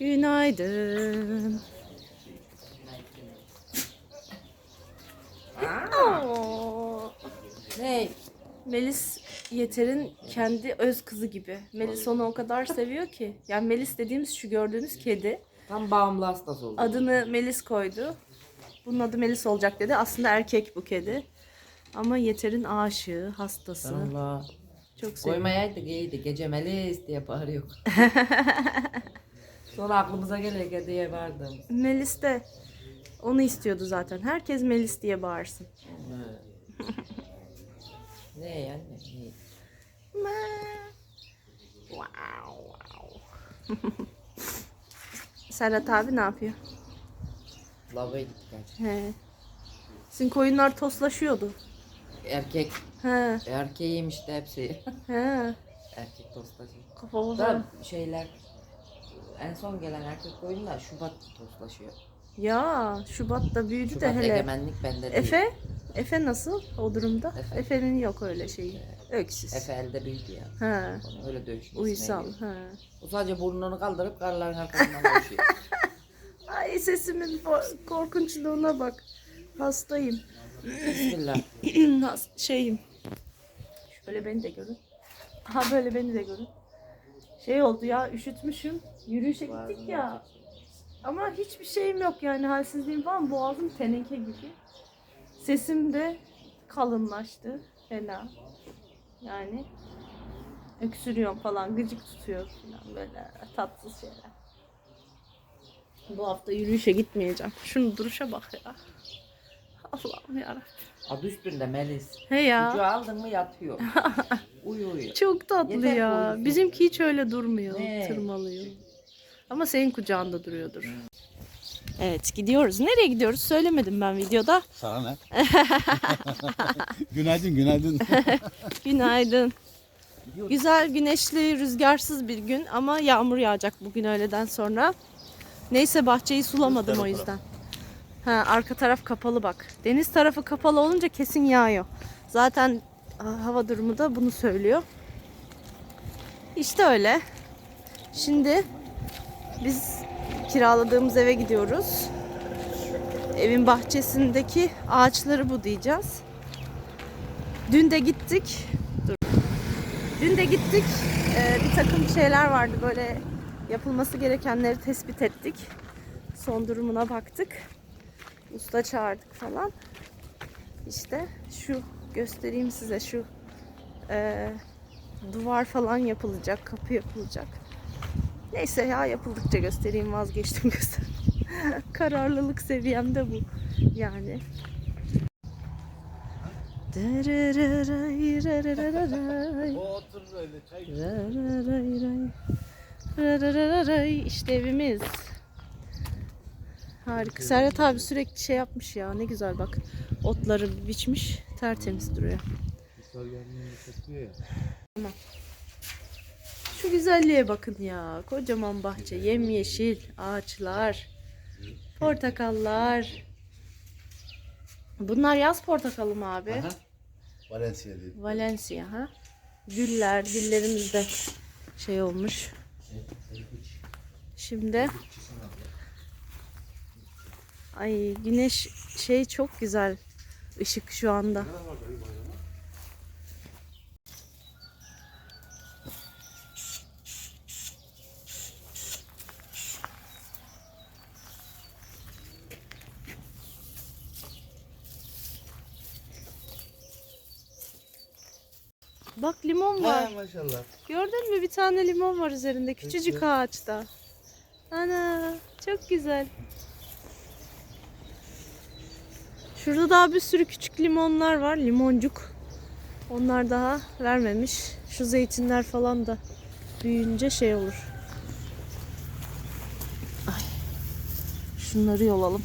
Günaydın. Oo. Melis Yeter'in kendi öz kızı gibi. Melis onu o kadar seviyor ki. Yani Melis dediğimiz şu gördüğünüz kedi. Tam bağımlı hastası oldu. Adını Melis koydu. Bunun adı Melis olacak dedi. Aslında erkek bu kedi. Ama Yeter'in aşığı, hastası. Allah. Çok seviyor. Koymayaydık iyiydi. Gece Melis diye bağırıyor. Sonra aklımıza gele kediye vardım. Melis de onu istiyordu zaten. Herkes Melis diye bağırsın. ne yani? Ne? Wow, wow. Serhat abi ne yapıyor? Lavaboya gittik gerçi. He. Sizin koyunlar toslaşıyordu. Erkek. He. Erkeğim işte hepsi. He. Erkek tostacı. Kafamı Da şeyler en son gelen erkek koyun da Şubat tostlaşıyor. Ya Şubat'ta büyüdü Şubat de hele. egemenlik bende değil. Efe? Efe nasıl o durumda? Efe. Efe'nin yok öyle şeyi. Öksüz. Efe elde büyüdü ya. He. Onu öyle dövüşmesine Uysal. He. O sadece burnunu kaldırıp karların arkasından koşuyor. Ay sesimin korkunçluğuna bak. Hastayım. Bismillah. Şeyim. Şöyle beni de görün. Ha böyle beni de görün. Şey oldu ya üşütmüşüm. Yürüyüşe gittik ya. Ama hiçbir şeyim yok yani halsizliğim falan. Boğazım teneke gibi. Sesim de kalınlaştı. Fena. Yani öksürüyorum falan. Gıcık tutuyor falan böyle tatsız şeyler. Bu hafta yürüyüşe gitmeyeceğim. Şunu duruşa bak ya. Allah'ım yarabbim. Adı üstünde Melis. He ya. Ucu aldın mı yatıyor. Uyu uyu. Çok tatlı Yeter ya. Bizimki hiç öyle durmuyor. Ne? Tırmalıyor. Ama senin kucağında duruyordur. Evet gidiyoruz. Nereye gidiyoruz söylemedim ben videoda. Sana ne? günaydın, günaydın. Günaydın. Güzel güneşli rüzgarsız bir gün ama yağmur yağacak bugün öğleden sonra. Neyse bahçeyi sulamadım o yüzden. Ha, arka taraf kapalı bak. Deniz tarafı kapalı olunca kesin yağıyor. Zaten ha, hava durumu da bunu söylüyor. İşte öyle. Şimdi biz kiraladığımız eve gidiyoruz. Evin bahçesindeki ağaçları budayacağız. Dün de gittik. Dur. Dün de gittik. Ee, bir takım şeyler vardı böyle yapılması gerekenleri tespit ettik. Son durumuna baktık. Usta çağırdık falan. İşte şu göstereyim size şu e, duvar falan yapılacak, kapı yapılacak. Neyse ya yapıldıkça göstereyim vazgeçtim göster. Kararlılık seviyem de bu. Yani. İşte evimiz. Harika. Serhat abi sürekli şey yapmış ya. Ne güzel bak. Otları biçmiş. Tertemiz duruyor. Şu güzelliğe bakın ya. Kocaman bahçe. Yemyeşil ağaçlar. Portakallar. Bunlar yaz portakalı mı abi? Aha. Valencia dedi. Valencia ha. Güller, güllerimiz de şey olmuş. Şimdi Ay güneş şey çok güzel ışık şu anda. Bak limon var. Ha maşallah. Gördün mü bir tane limon var üzerinde küçücük ağaçta. Ana çok güzel. Şurada daha bir sürü küçük limonlar var. Limoncuk. Onlar daha vermemiş. Şu zeytinler falan da büyüyünce şey olur. Ay. Şunları yolalım.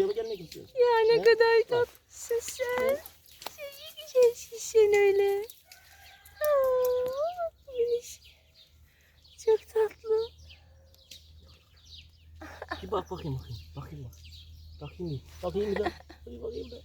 Buraya mı gelmek istiyorsun? Ya ne, ne? kadar tatlısın sen. Sen güzelsin sen öyle. Aa, güneş. Çok tatlı. Bir bak bakayım bakayım. Bakayım bak. Bakayım bir. Bakayım bir daha. Bakayım, bakayım da.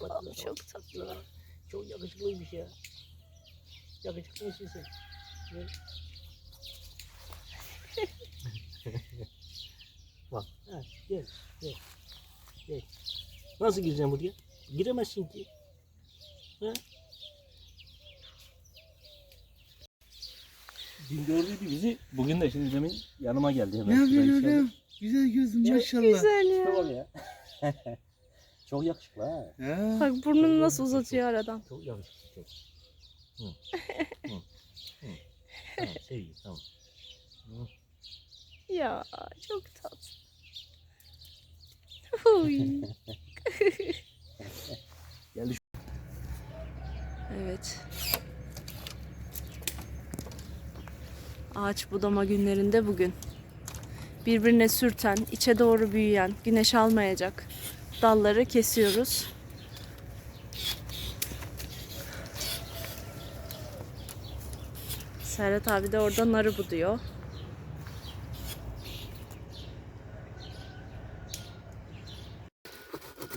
Allah'ım çok tatlı. Çok yakışıklıymış ya. Yakışıklıymışsın sen. Ne? bak. Ha, gel. Gel. Gel. Nasıl gireceksin buraya? Giremezsin ki. Ha? Dün gördüydü bizi. Bugün de şimdi demin yanıma geldi hemen. Ne yapıyorsun oğlum? Güzel gözüm maşallah. Güzel ya. çok yakışıklı ha. Ha. Bak burnunu nasıl uzatıyor aradan. Çok yakışıklı çok. Hı. Hı. Hı. Tamam, sevgi tamam. Hı. Ya çok tatlı. Evet. Ağaç budama günlerinde bugün. Birbirine sürten, içe doğru büyüyen, güneş almayacak dalları kesiyoruz. Serhat abi de orada narı buduyor.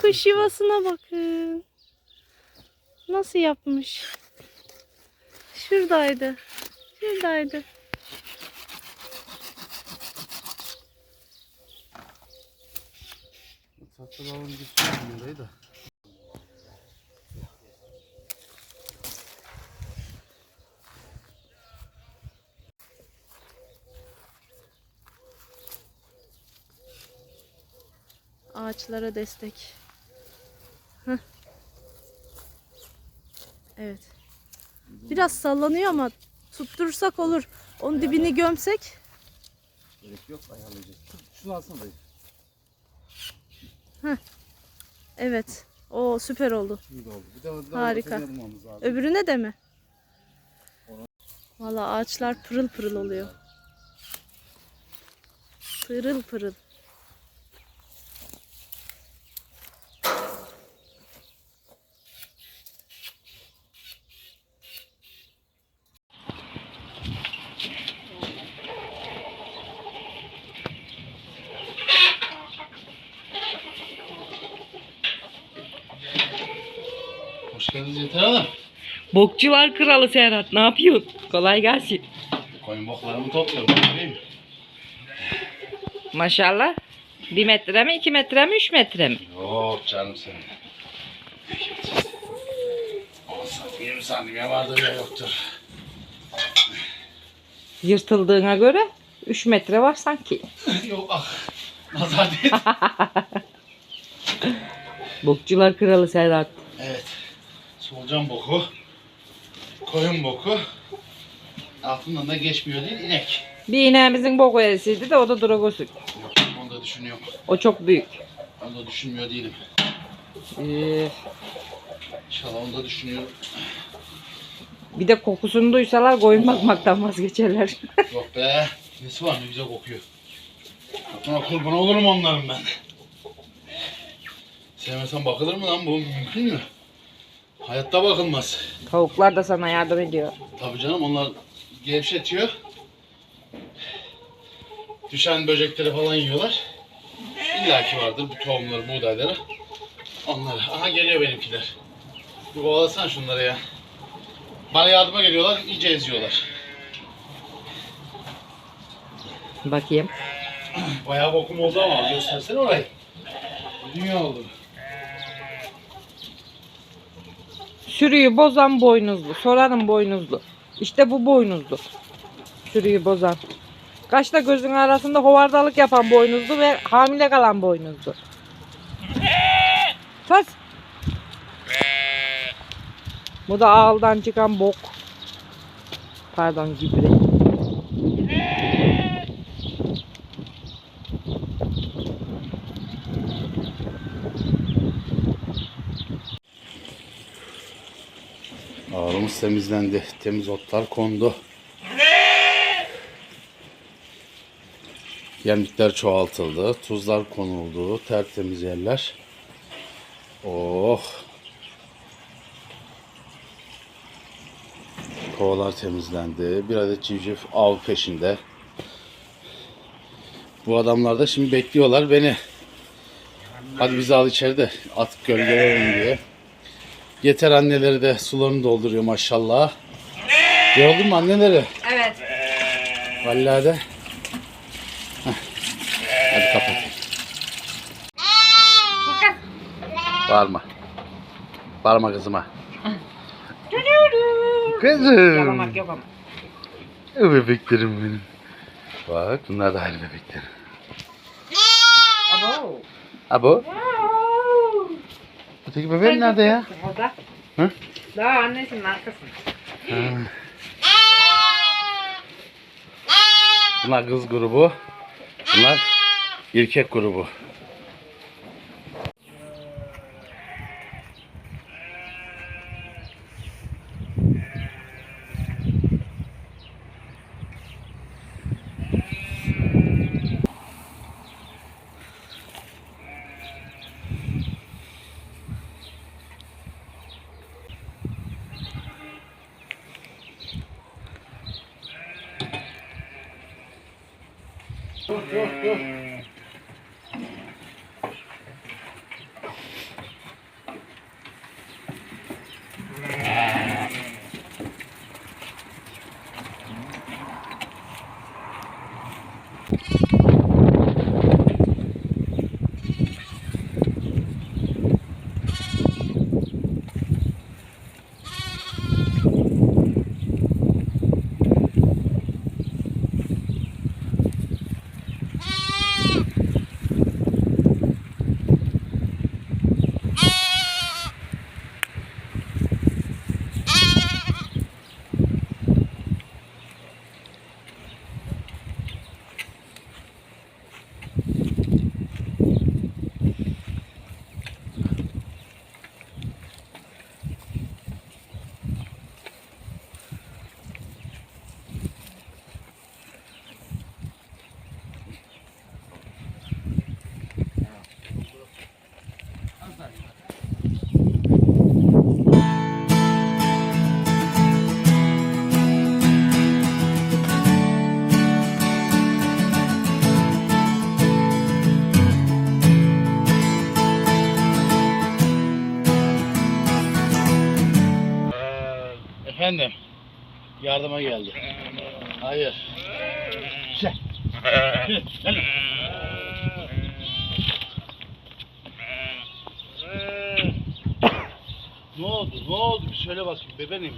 Kuş yuvasına bakın. Nasıl yapmış? Şuradaydı. Şuradaydı. Tatlı balon gitsin burayı da. Ağaçlara destek. Heh. Evet. Biraz sallanıyor ama tutturursak olur. Onun dibini gömsek. Gerek yok ayarlayacağız. Şunu alsana dayı. Evet. O süper oldu. Şimdi oldu. Bir de Harika. Öbürüne de mi? Valla ağaçlar pırıl pırıl oluyor. Pırıl pırıl. Geldiniz Yeter Hanım. Bokçular kralı Serhat ne yapıyorsun? Kolay gelsin. Koyun boklarımı topluyorum. Maşallah. Bir metre mi, iki metre mi, üç metre mi? Yok canım senin. 10 santim, 20 santim ya vardır ya yoktur. Yırtıldığına göre üç metre var sanki. Yok ah. Nazar değil. Bokçular kralı Serhat. evet. Solucan boku. Koyun boku. Altından da geçmiyor değil inek. Bir ineğimizin boku erisiydi de o da dragosuk. Yok onu da düşünüyorum. O çok büyük. Onu da düşünmüyor değilim. Ee, İnşallah onu da düşünüyorum. bir de kokusunu duysalar koyun bakmaktan vazgeçerler. Yok be. Nesi var ne güzel kokuyor. Buna kurban olurum onların ben. Sevmesen bakılır mı lan bu mümkün mü? Hayatta bakılmaz. Tavuklar da sana yardım ediyor. Tabii canım onlar gevşetiyor. Düşen böcekleri falan yiyorlar. İlla ki vardır bu tohumları, buğdayları. Onları. Aha geliyor benimkiler. Bir kovalasan şunları ya. Bana yardıma geliyorlar, iyice eziyorlar. Bakayım. Bayağı bokum oldu ama göstersene orayı. Dünya oldu. Sürüyü bozan boynuzlu. Soranın boynuzlu. İşte bu boynuzlu. Sürüyü bozan. Kaşla gözün arasında hovardalık yapan boynuzlu ve hamile kalan boynuzlu. Sus. Bu da ağıldan çıkan bok. Pardon gübre. Temizlendi. Temiz otlar kondu. Yemlikler çoğaltıldı. Tuzlar konuldu. Tertemiz yerler. Oh. Kovalar temizlendi. Bir adet civciv av peşinde. Bu adamlar da şimdi bekliyorlar beni. Hadi bizi al içeride. At gölgelerim diye. Yeter anneleri de sularını dolduruyor maşallah. Gördün mü anneleri? Evet. Vallahi de. Heh. Hadi kapat. Bağırma. Bağırma kızıma. Kızım. Yalamak yok ama. Bebeklerim benim. Bak bunlar da aynı bebeklerim. Abo. Abo. Öteki bebeğin nerede ya? Orada. Hı? Daha annesinin arkasında. Bunlar kız grubu. Bunlar erkek grubu. oh, oh. Yardıma geldi. Hayır. Gel. Gel. Ne oldu? Ne oldu? Bir söyle bakayım. Bebe emiyor.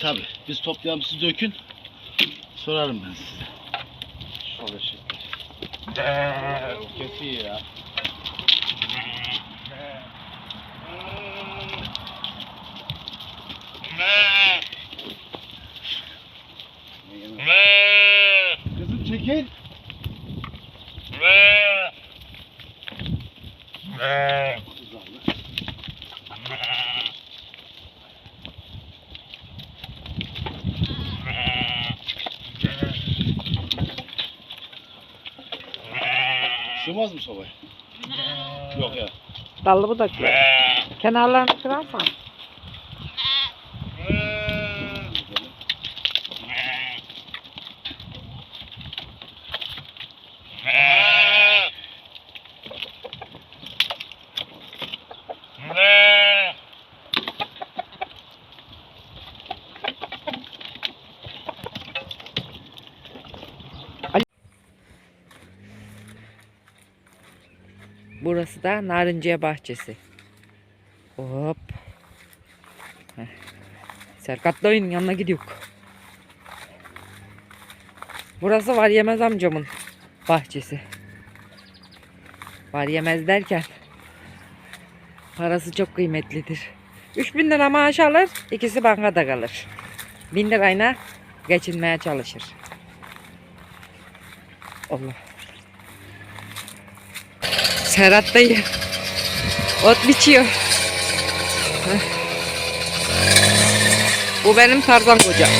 Tabii. Biz toplayalım siz dökün. Sorarım ben size. Şöyle şey. Kesiyor ya. Kızım çekil. Sığmaz mı sobaya? Yok ya. Dallı budaklı. Kenarlarını kırarsan. Burası da Narinciye Bahçesi. Hop. Heh. Serkat yanına gidiyor. Burası var yemez amcamın bahçesi. Var yemez derken parası çok kıymetlidir. 3000 lira maaş alır, ikisi bankada kalır. 1000 lirayla geçinmeye çalışır. Allah. Serhat dayı ot biçiyor. Bu benim Tarzan kocam.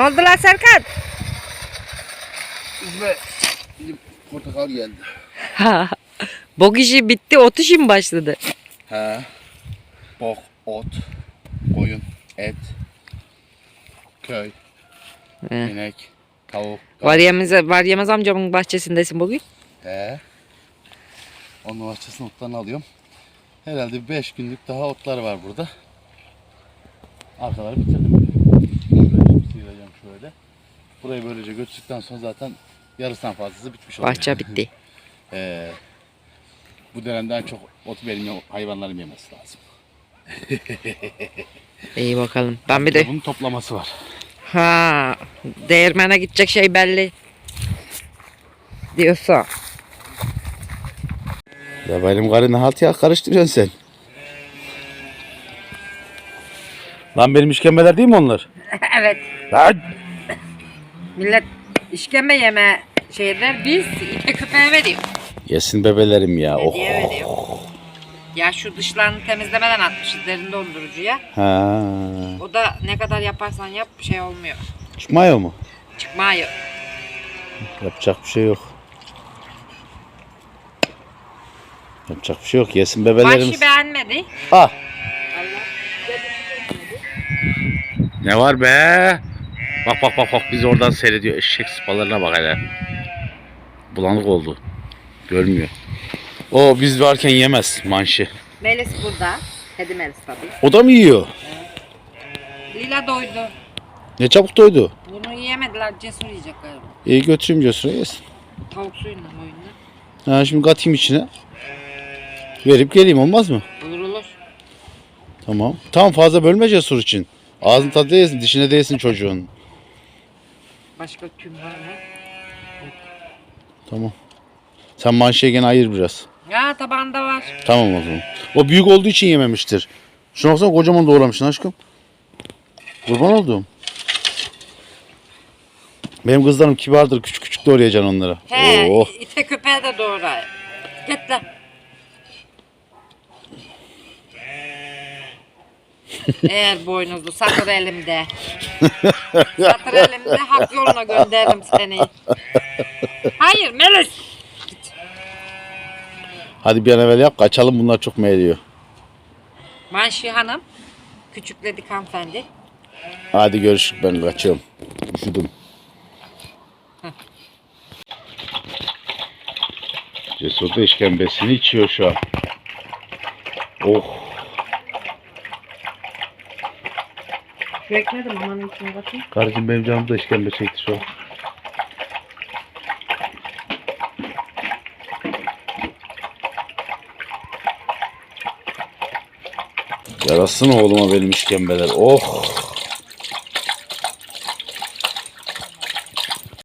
Ne oldu lan Serkan? Ve bizim portakal geldi. Bok işi bitti, ot işi mi başladı? He. Bok, ot, koyun, et, köy, He. inek, tavuk. Var yemez, var yemez amcamın bahçesindesin bugün. He. Onun bahçesinin otlarını alıyorum. Herhalde 5 günlük daha otlar var burada. Arkaları bitirdim. Burayı böylece götürdükten sonra zaten yarısından fazlası bitmiş oluyor. Bahçe bitti. Ee, bu dönemden çok ot benim hayvanlarım yemesi lazım. İyi bakalım. Ben bir de Bunun toplaması var. ha değirmene gidecek şey belli. Diyorsa. Ya benim karı ne halt ya karıştırıyorsun sen. Lan benim işkembeler değil mi onlar? evet. Lan! Millet işkembe yeme şeyler biz ite köpeğe veriyor. Yesin bebelerim ya. Oh. Hediye veriyor. Ya şu dışlarını temizlemeden atmışız derin dondurucuya. Ha. O da ne kadar yaparsan yap bir şey olmuyor. Çıkmıyor mu? Çıkmıyor. Yapacak bir şey yok. Yapacak bir şey yok. Yesin bebelerimiz. Başı beğenmedi. Ah. Ne var be? Bak bak bak bak biz oradan seyrediyor. Eşek sıpalarına bak hele. Bulanık oldu. Görmüyor. O biz varken yemez manşı. Melis burada. Kedi Melis tabii. O da mı yiyor? Lila doydu. Ne çabuk doydu. Bunu yiyemediler. Cesur yiyecek galiba. İyi götüreyim Cesur'a yesin. Tavuk suyuyla oyunda. Ha, şimdi katayım içine. Verip geleyim olmaz mı? Olur olur. Tamam. Tamam fazla bölme Cesur için. Ağzın tadı değilsin, dişine değilsin çocuğun. Başka tüm var mı? Tamam. Sen manşeye gene ayır biraz. Ya tabağında var. Tamam o zaman. O büyük olduğu için yememiştir. Şuna baksana kocaman doğramışsın aşkım. Kurban oldum. Benim kızlarım kibardır. Küçük küçük doğrayacaksın onlara. He, Oh. ite köpeğe de doğru. Git lan. Eğer boynuzlu satır elimde. satır elimde hak yoluna gönderirim seni. Hayır Melis. Hadi bir an evvel yap. Kaçalım bunlar çok meğliyor. Manşi Hanım. Küçükledik hanımefendi. Hadi görüşürüz ben kaçıyorum. Üşüdüm. Cesur da işkembesini içiyor şu an. Oh. Şu ekledim amanın içine bakayım. Karıcığım benim canım da işkembe çekti şu an. Yarasın oğluma benim işkembeler. Oh.